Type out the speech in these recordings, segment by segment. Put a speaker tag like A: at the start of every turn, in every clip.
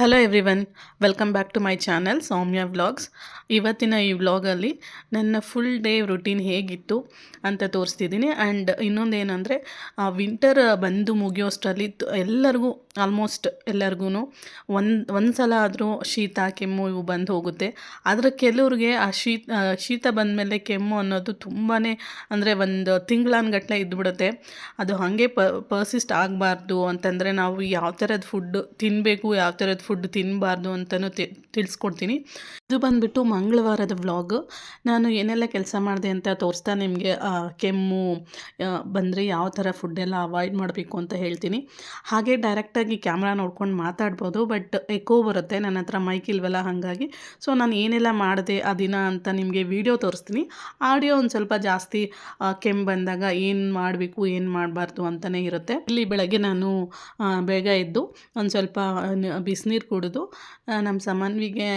A: Hello everyone welcome back to my channel Soumya vlogs ಇವತ್ತಿನ ಈ ವ್ಲಾಗಲ್ಲಿ ನನ್ನ ಫುಲ್ ಡೇ ರುಟೀನ್ ಹೇಗಿತ್ತು ಅಂತ ತೋರಿಸ್ತಿದ್ದೀನಿ. ಆ್ಯಂಡ್ ಇನ್ನೊಂದೇನೆಂದರೆ ವಿಂಟರ್ ಬಂದು ಮುಗಿಯೋಷ್ಟರಲ್ಲಿ ಎಲ್ಲರಿಗೂ ಆಲ್ಮೋಸ್ಟ್ ಎಲ್ಲರಿಗೂ ಒಂದು ಒಂದು ಸಲ ಆದರೂ ಶೀತ, ಕೆಮ್ಮು ಇವು ಬಂದು ಹೋಗುತ್ತೆ. ಆದರೆ ಕೆಲವ್ರಿಗೆ ಆ ಶೀತ ಶೀತ ಬಂದ ಮೇಲೆ ಕೆಮ್ಮು ಅನ್ನೋದು ತುಂಬಾ ಅಂದರೆ ಒಂದು ತಿಂಗಳಾನ್ಗಟ್ಲೆ ಇದ್ಬಿಡುತ್ತೆ. ಅದು ಹಾಗೆ ಪರ್ಸಿಸ್ಟ್ ಆಗಬಾರ್ದು ಅಂತಂದರೆ ನಾವು ಯಾವ ಥರದ ಫುಡ್ ತಿನ್ನಬೇಕು ಯಾವ ಥರದ ಫುಡ್ ತಿನ್ನಬಾರ್ದು ಅಂತಲೂ ತಿಳಿಸ್ಕೊಡ್ತೀನಿ. ಇದು ಬಂದುಬಿಟ್ಟು ಮಂಗಳವಾರದ ವ್ಲಾಗ್. ನಾನು ಏನೆಲ್ಲ ಕೆಲಸ ಮಾಡಿದೆ ಅಂತ ತೋರಿಸ್ತಾ ನಿಮಗೆ ಕೆಮ್ಮು ಬಂದರೆ ಯಾವ ಥರ ಫುಡ್ಡೆಲ್ಲ ಅವಾಯ್ಡ್ ಮಾಡಬೇಕು ಅಂತ ಹೇಳ್ತೀನಿ. ಹಾಗೆ ಡೈರೆಕ್ಟಾಗಿ ಕ್ಯಾಮ್ರಾ ನೋಡ್ಕೊಂಡು ಮಾತಾಡ್ಬೋದು ಬಟ್ ಎಕೋ ಬರುತ್ತೆ ನನ್ನ ಹತ್ರ ಮೈಕ್ ಇಲ್ವಲ್ಲ ಹಾಗಾಗಿ. ಸೊ ನಾನು ಏನೆಲ್ಲ ಮಾಡಿದೆ, ಆ ದಿನ ಅಂತ ನಿಮಗೆ ವಿಡಿಯೋ ತೋರಿಸ್ತೀನಿ. ಆಡಿಯೋ ಒಂದು ಸ್ವಲ್ಪ ಜಾಸ್ತಿ ಕೆಮ್ಮು ಬಂದಾಗ ಏನು ಮಾಡಬೇಕು, ಏನು ಮಾಡಬಾರ್ದು ಅಂತಲೇ ಇರುತ್ತೆ. ಇಲ್ಲಿ ಬೆಳಗ್ಗೆ ನಾನು ಬೇಗ ಎದ್ದು ಒಂದು ಸ್ವಲ್ಪ ಬಿಸಿನೀರು ಕುಡಿದು ಆ, ನಮ್ಮ ಸಮನ್ವಿಗೆ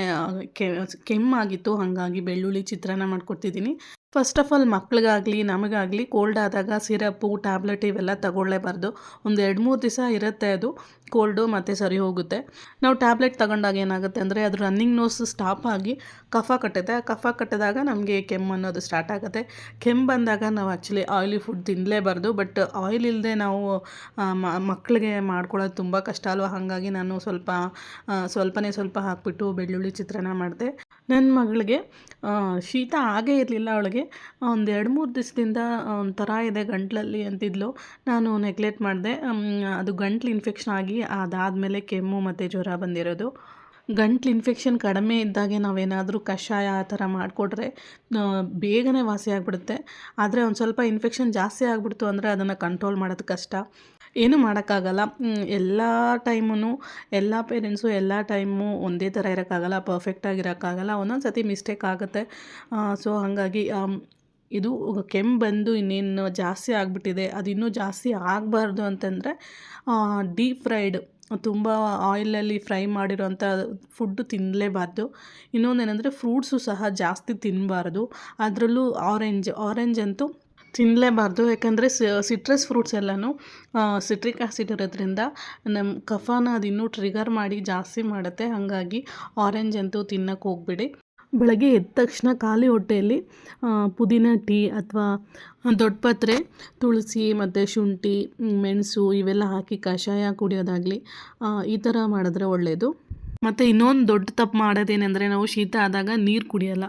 A: ಕೆಮ್ಮಾಗಿತ್ತು ಹಾಗಾಗಿ ಬೆಳ್ಳುಳ್ಳಿ ಚಿತ್ರಾನ್ನ ಮಾಡ್ಕೊಡ್ತಿದ್ದೀನಿ ಫಸ್ಟ್ ಆಫ್ ಆಲ್ ಮಕ್ಳಿಗಾಗಲಿ, ನಮಗಾಗಲಿ ಕೋಲ್ಡ್ ಆದಾಗ ಸಿರಪ್ಪು ಟ್ಯಾಬ್ಲೆಟ್ ಇವೆಲ್ಲ ತಗೊಳ್ಳೇಬಾರ್ದು. ಒಂದು ಎರಡು ಮೂರು ದಿವಸ ಇರುತ್ತೆ ಅದು ಕೋಲ್ಡು ಮತ್ತು ಸರಿ ಹೋಗುತ್ತೆ. ನಾವು ಟ್ಯಾಬ್ಲೆಟ್ ತಗೊಂಡಾಗ ಏನಾಗುತ್ತೆ ಅಂದರೆ ಅದು ರನ್ನಿಂಗ್ ನೋಸ್ ಸ್ಟಾಪ್ ಆಗಿ ಕಫ ಕಟ್ಟುತ್ತೆ. ಆ ಕಫ ಕಟ್ಟಿದಾಗ ನಮಗೆ ಕೆಮ್ಮು ಅನ್ನೋದು ಸ್ಟಾರ್ಟ್ ಆಗುತ್ತೆ. ಕೆಮ್ಮು ಬಂದಾಗ ನಾವು ಆ್ಯಕ್ಚುಲಿ ಆಯಿಲಿ ಫುಡ್ ತಿನ್ನಲೇಬಾರ್ದು ಬಟ್ ಆಯಿಲ್ ಇಲ್ಲದೆ ನಾವು ಮಕ್ಕಳಿಗೆ ಮಾಡ್ಕೊಳ್ಳೋದು ತುಂಬ ಕಷ್ಟ ಅಲ್ವ? ಹಾಗಾಗಿ ನಾನು ಸ್ವಲ್ಪ ಸ್ವಲ್ಪನೇ ಸ್ವಲ್ಪ ಹಾಕ್ಬಿಟ್ಟು ಬೆಳ್ಳುಳ್ಳಿ ಚಿತ್ರಾನ್ನ ಮಾಡಿದೆ. ನನ್ನ ಮಗಳಿಗೆ ಶೀತ ಆಗೇ ಇರಲಿಲ್ಲ ಅವಳಿಗೆ. ಒಂದು ಎರಡು ಮೂರು ದಿವಸದಿಂದ ಒಂಥರ ಇದೆ ಗಂಟ್ಲಲ್ಲಿ ಅಂತಿದ್ಲು. ನಾನು ನೆಗ್ಲೆಕ್ಟ್ ಮಾಡಿದೆ. ಅದು ಗಂಟ್ಲು ಇನ್ಫೆಕ್ಷನ್ ಆಗಿ ಅದಾದಮೇಲೆ ಕೆಮ್ಮು ಮತ್ತು ಜ್ವರ ಬಂದಿರೋದು. ಗಂಟ್ಲು ಇನ್ಫೆಕ್ಷನ್ ಕಡಿಮೆ ಇದ್ದಾಗೆ ನಾವೇನಾದರೂ ಕಷಾಯ ಆ ಥರ ಮಾಡಿಕೊಟ್ರೆ ಬೇಗನೆ ವಾಸಿ ಆಗಿಬಿಡುತ್ತೆ. ಆದರೆ ಒಂದು ಸ್ವಲ್ಪ ಇನ್ಫೆಕ್ಷನ್ ಜಾಸ್ತಿ ಆಗಿಬಿಡ್ತು ಅಂದರೆ ಅದನ್ನು ಕಂಟ್ರೋಲ್ ಮಾಡೋದು ಕಷ್ಟ. ಏನೂ ಮಾಡೋಕ್ಕಾಗಲ್ಲ. ಎಲ್ಲ ಟೈಮೂ ಎಲ್ಲ ಪೇರೆಂಟ್ಸು ಎಲ್ಲ ಟೈಮು ಒಂದೇ ಥರ ಇರೋಕ್ಕಾಗಲ್ಲ ಪರ್ಫೆಕ್ಟಾಗಿ ಇರೋಕ್ಕಾಗಲ್ಲ ಒಂದೊಂದು ಸತಿ ಮಿಸ್ಟೇಕ್ ಆಗುತ್ತೆ. ಸೊ ಹಾಗಾಗಿ ಇದು ಕೆಮ್ಮು ಬಂದು ಇನ್ನೇನು ಜಾಸ್ತಿ ಆಗಿಬಿಟ್ಟಿದೆ, ಅದು ಇನ್ನೂ ಜಾಸ್ತಿ ಆಗಬಾರ್ದು ಅಂತಂದರೆ ಡೀಪ್ ಫ್ರೈಡ್, ತುಂಬ ಆಯಿಲಲ್ಲಿ ಫ್ರೈ ಮಾಡಿರೋಂಥ ಫುಡ್ಡು ತಿನ್ನಲೇಬಾರ್ದು ಇನ್ನೊಂದೇನೆಂದರೆ ಫ್ರೂಟ್ಸು ಸಹ ಜಾಸ್ತಿ ತಿನ್ನಬಾರ್ದು ಅದರಲ್ಲೂ ಆರೆಂಜ್ ಆರೆಂಜ್ ಅಂತೂ ತಿನ್ನಲೇಬಾರ್ದು ಯಾಕಂದರೆ ಸಿಟ್ರಸ್ ಫ್ರೂಟ್ಸ್ ಎಲ್ಲನೂ ಸಿಟ್ರಿಕ್ ಆ್ಯಸಿಡ್ ಇರೋದ್ರಿಂದ ನಮ್ಮ ಕಫಾನ ಅದು ಇನ್ನೂ ಟ್ರಿಗರ್ ಮಾಡಿ ಜಾಸ್ತಿ ಮಾಡುತ್ತೆ. ಹಾಗಾಗಿ ಆರೆಂಜ್ ಅಂತೂ ತಿನ್ನಕ್ಕೆ ಹೋಗ್ಬೇಡಿ. ಬೆಳಗ್ಗೆ ಎದ್ದ ತಕ್ಷಣ ಖಾಲಿ ಹೊಟ್ಟೆಯಲ್ಲಿ ಪುದೀನ ಟೀ ಅಥವಾ ದೊಡ್ಡಪತ್ರೆ ತುಳಸಿ ಮತ್ತು ಶುಂಠಿ, ಮೆಣಸು ಇವೆಲ್ಲ ಹಾಕಿ ಕಷಾಯ ಕುಡಿಯೋದಾಗಲಿ ಈ ಥರ ಮಾಡಿದ್ರೆ ಒಳ್ಳೆಯದು ಮತ್ತು ಇನ್ನೊಂದು ದೊಡ್ಡ ತಪ್ಪು ಮಾಡೋದೇನೆಂದರೆ ನಾವು ಶೀತ ಆದಾಗ ನೀರು ಕುಡಿಯೋಲ್ಲ.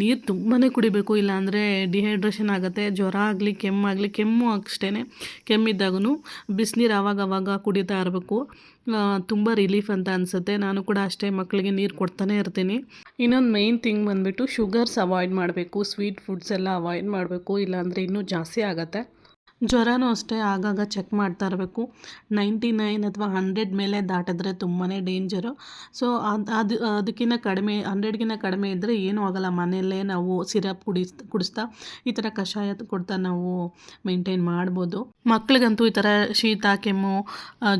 A: ನೀರು ತುಂಬಾ ಕುಡಿಬೇಕು, ಇಲ್ಲಾಂದರೆ ಡಿಹೈಡ್ರೇಷನ್ ಆಗುತ್ತೆ, ಜ್ವರ ಆಗಲಿ ಕೆಮ್ಮಾಗಲಿ ಕೆಮ್ಮು ಅಷ್ಟೇ ಕೆಮ್ಮಿದ್ದಾಗೂ ಬಿಸಿನೀರು ಆವಾಗ ಆವಾಗ ಕುಡಿತಾ ಇರಬೇಕು. ತುಂಬ ರಿಲೀಫ್ ಅಂತ ಅನಿಸುತ್ತೆ. ನಾನು ಕೂಡ ಅಷ್ಟೇ ಮಕ್ಕಳಿಗೆ ನೀರು ಕೊಡ್ತಾನೆ ಇರ್ತೀನಿ. ಇನ್ನೊಂದು ಮೇಯ್ನ್ ಥಿಂಗ್ ಬಂದುಬಿಟ್ಟು ಶುಗರ್ಸ್ ಅವಾಯ್ಡ್ ಮಾಡಬೇಕು. ಸ್ವೀಟ್ ಫುಡ್ಸ್ ಎಲ್ಲ ಅವಾಯ್ಡ್ ಮಾಡಬೇಕು. ಇಲ್ಲಾಂದರೆ ಇನ್ನೂ ಜಾಸ್ತಿ ಆಗುತ್ತೆ. ಜ್ವರನೂ ಅಷ್ಟೇ ಆಗಾಗ ಚೆಕ್ ಮಾಡ್ತಾ ಇರಬೇಕು. ನೈಂಟಿ ನೈನ್ ಅಥವಾ ಹಂಡ್ರೆಡ್ ಮೇಲೆ ದಾಟಿದ್ರೆ ತುಂಬಾ ಡೇಂಜರು ಸೊ ಅದು ಅದು, ಅದಕ್ಕಿಂತ ಕಡಿಮೆ ಹಂಡ್ರೆಡ್ಗಿಂತ ಕಡಿಮೆ ಇದ್ದರೆ ಏನೂ ಆಗಲ್ಲ. ಮನೆಯಲ್ಲೇ ನಾವು ಸಿರಪ್ ಕುಡಿಸ್, ಕುಡಿಸ್ತಾ ಈ ಥರ ಕಷಾಯ ಕೊಡ್ತಾ ನಾವು ಮೇಂಟೈನ್ ಮಾಡ್ಬೋದು. ಮಕ್ಳಿಗಂತೂ ಈ ಥರ ಶೀತ, ಕೆಮ್ಮು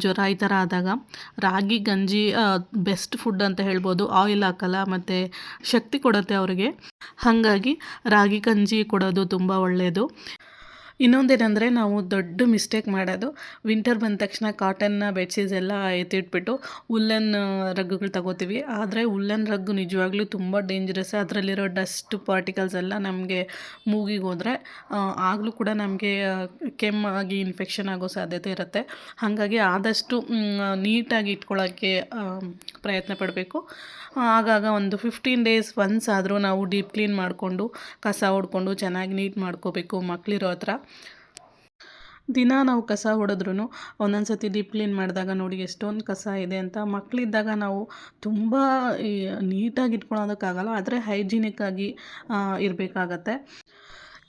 A: ಜ್ವರ ಈ ಥರ ಆದಾಗ ರಾಗಿ, ಗಂಜಿ ಬೆಸ್ಟ್ ಫುಡ್ ಅಂತ ಹೇಳ್ಬೋದು. ಆಯಿಲ್ ಹಾಕಲ್ಲ, ಮತ್ತು ಶಕ್ತಿ ಕೊಡುತ್ತೆ ಅವರಿಗೆ. ಹಾಗಾಗಿ ರಾಗಿ, ಗಂಜಿ ಕೊಡೋದು ತುಂಬ ಒಳ್ಳೆಯದು ಇನ್ನೊಂದೇನೆಂದರೆ ನಾವು ದೊಡ್ಡ ಮಿಸ್ಟೇಕ್ ಮಾಡೋದು. ವಿಂಟರ್ ಬಂದ ತಕ್ಷಣ ಕಾಟನ್ನ ಬೆಡ್ಶೀಟ್ಸ್ ಎಲ್ಲ ಎತ್ತಿಟ್ಬಿಟ್ಟು ಉಲ್ಲನ್ ರಗ್ಗುಗಳು ತಗೋತೀವಿ. ಆದರೆ ಉಲ್ಲನ್ ರಗ್ಗು ನಿಜವಾಗ್ಲೂ ತುಂಬ ಡೇಂಜರಸ್ ಅದರಲ್ಲಿರೋ ಡಸ್ಟ್ ಪಾರ್ಟಿಕಲ್ಸ್ ಎಲ್ಲ ನಮಗೆ ಮೂಗಿಗೆ ಹೋದರೆ ಆಗಲೂ ಕೂಡ ನಮಗೆ ಕೆಮ್ಮಾಗಿ ಇನ್ಫೆಕ್ಷನ್ ಆಗೋ ಸಾಧ್ಯತೆ ಇರುತ್ತೆ. ಹಾಗಾಗಿ ಆದಷ್ಟು ನೀಟಾಗಿ ಇಟ್ಕೊಳ್ಳೋಕ್ಕೆ ಪ್ರಯತ್ನ ಪಡಬೇಕು. ಆಗಾಗ ಒಂದು ಫಿಫ್ಟೀನ್ ಡೇಸ್ ಒನ್ಸ್ ಆದರೂ ನಾವು ಡೀಪ್ ಕ್ಲೀನ್ ಮಾಡಿಕೊಂಡು, ಕಸ ಹೊಡ್ಕೊಂಡು ಚೆನ್ನಾಗಿ ನೀಟ್ ಮಾಡ್ಕೋಬೇಕು ಮಕ್ಕಳಿರೋ ಹತ್ರ. ದಿನ ನಾವು ಕಸ ಹೊಡೆದ್ರೂ ಒಂದೊಂದು ಸತಿ ಡೀಪ್ ಕ್ಲೀನ್ ಮಾಡಿದಾಗ ನೋಡಿ ಎಷ್ಟೊಂದು ಕಸ ಇದೆ ಅಂತ. ಮಕ್ಕಳಿದ್ದಾಗ ನಾವು ತುಂಬ ನೀಟಾಗಿ ಇಟ್ಕೊಳ್ಳೋದಕ್ಕಾಗಲ್ಲ ಆದರೆ ಹೈಜಿನಿಕ್ಕಾಗಿ ಇರಬೇಕಾಗತ್ತೆ.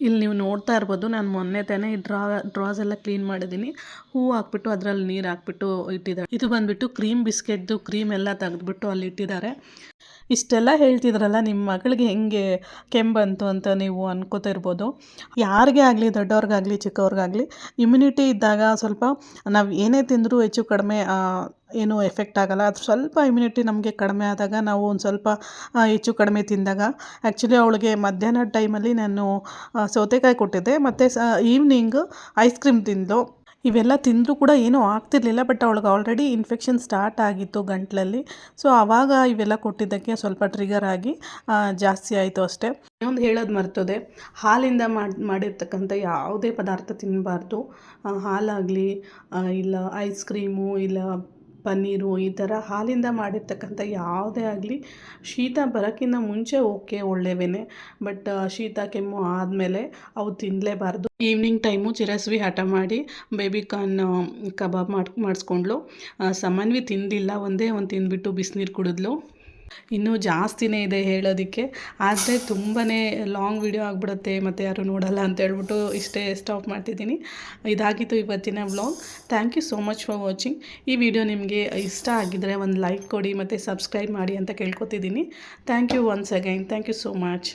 A: ಇಲ್ಲಿ ನೀವು ನೋಡ್ತಾ ಇರ್ಬೋದು, ನಾನು ಮೊನ್ನೆ ತಾನೇ ಈ ಡ್ರಾ, ಡ್ರಾಸ್ ಎಲ್ಲ ಕ್ಲೀನ್ ಮಾಡಿದ್ದೀನಿ. ಹೂ ಹಾಕ್ಬಿಟ್ಟು ಅದರಲ್ಲಿ ನೀರು ಹಾಕ್ಬಿಟ್ಟು ಇಟ್ಟಿದ್ದಾರೆ. ಇದು ಬಂದುಬಿಟ್ಟು ಕ್ರೀಮ್ ಬಿಸ್ಕೆಟ್ದು ಕ್ರೀಮ್ ಎಲ್ಲ ತೆಗೆದ್ಬಿಟ್ಟು ಅಲ್ಲಿ ಇಟ್ಟಿದ್ದಾರೆ. ಇಷ್ಟೆಲ್ಲ ಹೇಳ್ತಿದ್ರಲ್ಲ ನಿಮ್ಮ ಮಗಳಿಗೆ ಹೆಂಗೆ ಕೆಮ್ಮು ಅಂತ ನೀವು ಅನ್ಕೋತಾ ಇರ್ಬೋದು. ಯಾರಿಗೇ ಆಗಲಿ, ದೊಡ್ಡವ್ರಿಗಾಗಲಿ, ಚಿಕ್ಕವ್ರಿಗಾಗಲಿ ಇಮ್ಯುನಿಟಿ ಇದ್ದಾಗ ಸ್ವಲ್ಪ ನಾವು ಏನೇ ತಿಂದರೂ ಹೆಚ್ಚು ಕಡಿಮೆ ಏನು ಎಫೆಕ್ಟ್ ಆಗಲ್ಲ. ಅದು ಸ್ವಲ್ಪ ಇಮ್ಯುನಿಟಿ ನಮಗೆ ಕಡಿಮೆ ಆದಾಗ, ನಾವು ಒಂದು ಸ್ವಲ್ಪ ಹೆಚ್ಚು ಕಡಿಮೆ ತಿಂದಾಗ ಆ್ಯಕ್ಚುಲಿ ಅವಳಿಗೆ ಮಧ್ಯಾಹ್ನದ ಟೈಮಲ್ಲಿ ನಾನು ಸೌತೆಕಾಯಿ ಕೊಟ್ಟಿದ್ದೆ. ಮತ್ತು ಸ ಈವ್ನಿಂಗ್ ಐಸ್ ಕ್ರೀಮ್ ತಿಂದು ಇವೆಲ್ಲ ತಿಂದರೂ ಕೂಡ ಏನೂ ಆಗ್ತಿರ್ಲಿಲ್ಲ ಬಟ್ ಅವಳಿಗೆ ಆಲ್ರೆಡಿ ಇನ್ಫೆಕ್ಷನ್ ಸ್ಟಾರ್ಟ್ ಆಗಿತ್ತು ಗಂಟಲಲ್ಲಿ. ಸೊ ಆವಾಗ ಇವೆಲ್ಲ ಕೊಟ್ಟಿದ್ದಕ್ಕೆ ಸ್ವಲ್ಪ ಟ್ರಿಗರ್ ಆಗಿ ಜಾಸ್ತಿ ಆಯಿತು ಅಷ್ಟೇ. ಇನ್ನೊಂದು ಹೇಳೋದು ಮರ್ತದೆ, ಹಾಲಿಂದ ಮಾಡಿ, ಮಾಡಿರ್ತಕ್ಕಂಥ ಯಾವುದೇ ಪದಾರ್ಥ ತಿನ್ನಬಾರ್ದು ಹಾಲಾಗಲಿ ಇಲ್ಲ ಐಸ್ ಕ್ರೀಮು ಇಲ್ಲ ಪನ್ನೀರು ಈ ಥರ ಹಾಲಿಂದ ಮಾಡಿರ್ತಕ್ಕಂಥ ಯಾವುದೇ ಆಗಲಿ ಶೀತ ಬರೋಕ್ಕಿಂತ ಮುಂಚೆ ಓಕೆ ಒಳ್ಳೆಯವೇ ಬಟ್ ಶೀತ ಕೆಮ್ಮು ಆದಮೇಲೆ ಅವು ತಿನ್ನಲೇಬಾರ್ದು ಈವ್ನಿಂಗ್ ಟೈಮು ಚಿರಸ್ವಿ ಹಠ ಮಾಡಿ ಬೇಬಿ ಕಾರ್ನ್ ಕಬಾಬ್ ಮಾಡಿ ಮಾಡಿಸ್ಕೊಂಡ್ಲು. ಆ, ಸಮನ್ವಿ ತಿಂದಿಲ್ಲ ಒಂದೇ ಒಂದು ತಿಂದುಬಿಟ್ಟು ಬಿಸಿನೀರು ಕುಡಿದ್ಲು. ಇನ್ನೂ ಜಾಸ್ತಿನೇ ಇದೆ ಹೇಳೋದಕ್ಕೆ. ಆದರೆ ತುಂಬಾ ಲಾಂಗ್ ವಿಡಿಯೋ ಆಗಿಬಿಡುತ್ತೆ, ಮತ್ತು ಯಾರು ನೋಡಲ್ಲ ಅಂತ ಹೇಳ್ಬಿಟ್ಟು ಇಷ್ಟೇ ಸ್ಟಾಪ್ ಮಾಡ್ತಿದ್ದೀನಿ. ಇದಾಗಿತ್ತು ಇವತ್ತಿನ vlog thank you so much for watching ಈ ವಿಡಿಯೋ ನಿಮಗೆ ಇಷ್ಟ ಆಗಿದ್ದರೆ ಒಂದು ಲೈಕ್ ಕೊಡಿ, ಮತ್ತು ಸಬ್ಸ್ಕ್ರೈಬ್ ಮಾಡಿ ಅಂತ ಕೇಳ್ಕೊತಿದ್ದೀನಿ. Thank you once again thank you so much